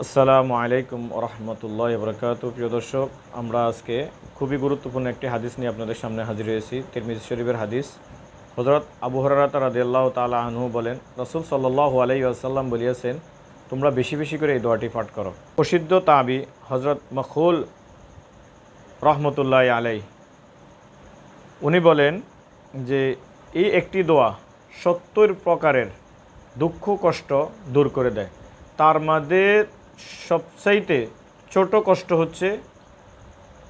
আসসালামু আলাইকুম রহমতুল্লাহ বরকাত প্রিয় দর্শক, আমরা আজকে খুবই গুরুত্বপূর্ণ একটি হাদিস নিয়ে আপনাদের সামনে হাজির হয়েছি, তিরমিজ শরীফের হাদিস। হজরত আবু হরারাত রাদিয়াল্লাহ তালা আনহু বলেন, রসুল সাল্লাহ আলাই আসাল্লাম বলিয়াছেন, তোমরা বেশি বেশি করে এই দোয়াটি পাঠ করো। প্রসিদ্ধ তাবি হজরত মখুল রহমতুল্লাহ আলাই উনি বলেন যে, এই একটি দোয়া সত্তর প্রকারের দুঃখ, কষ্ট দূর করে দেয়। তার মধ্যে সবচাইতে ছোট কষ্ট হচ্ছে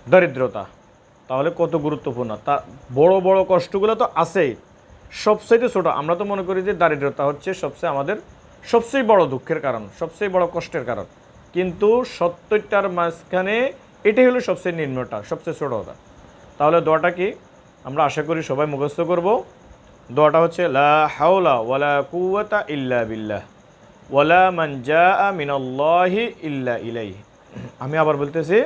দরিদ্রতা। তাহলে কত গুরুত্বপূর্ণ? তা বড় বড় কষ্টগুলো তো আছেই। সবচাইতে ছোট, আমরা তো মনে করি যে দারিদ্রতা হচ্ছে সবচেয়ে আমাদের সবচেয়ে বড় দুঃখের কারণ, সবচেয়ে বড় কষ্টের কারণ। কিন্তু সত্তরটার মাঝখানে এটাই হলো সবচেয়ে নিম্নটা, সবচেয়ে ছোটটা তাহলে দোয়াটা কি? আমরা আশা করি সবাই মুখস্থ করব। দোয়াটা হচ্ছে, লা হাওলা ওয়ালা কুয়াতা ইল্লা বিল্লাহ। ওয়ালা জাআ মিনাল্লাহি ইল্লা ইলাইহি। আমি আবার বলতেছি,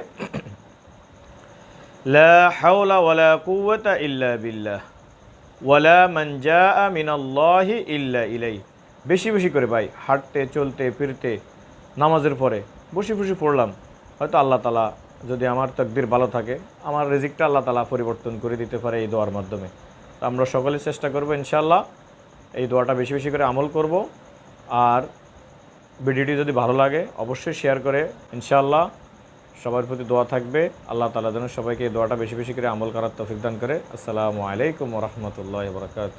লা হাওলা ওয়ালা কুওয়াতা ইল্লা বিল্লাহ। ওয়ালা জাআ মিনাল্লাহি ইল্লা ইলাইহি। বেশি বেশি করে ভাই, হাঁটতে, চলতে, ফিরতে, নামাজের পরে বসে বসে পড়লাম। হয়তো আল্লাহ তালা যদি আমার তকদির ভালো থাকে, আমার রেজিকটা আল্লাহ তালা পরিবর্তন করে দিতে পারে এই দোয়ার মাধ্যমে। আমরা সকলে চেষ্টা করব ইনশাল্লাহ এই দোয়াটা বেশি বেশি করে আমল করব। আর ভিডিওটি যদি ভালো লাগে, অবশ্যই শেয়ার করে। ইনশাআল্লাহ সবার প্রতি দোয়া থাকবে। আল্লাহ তালা যেন সবাইকে এই দোয়াটা বেশি বেশি করে আমল করার তফিক দান করে। আসসালামু আলাইকুম রহমতুল্লাহ বরকাত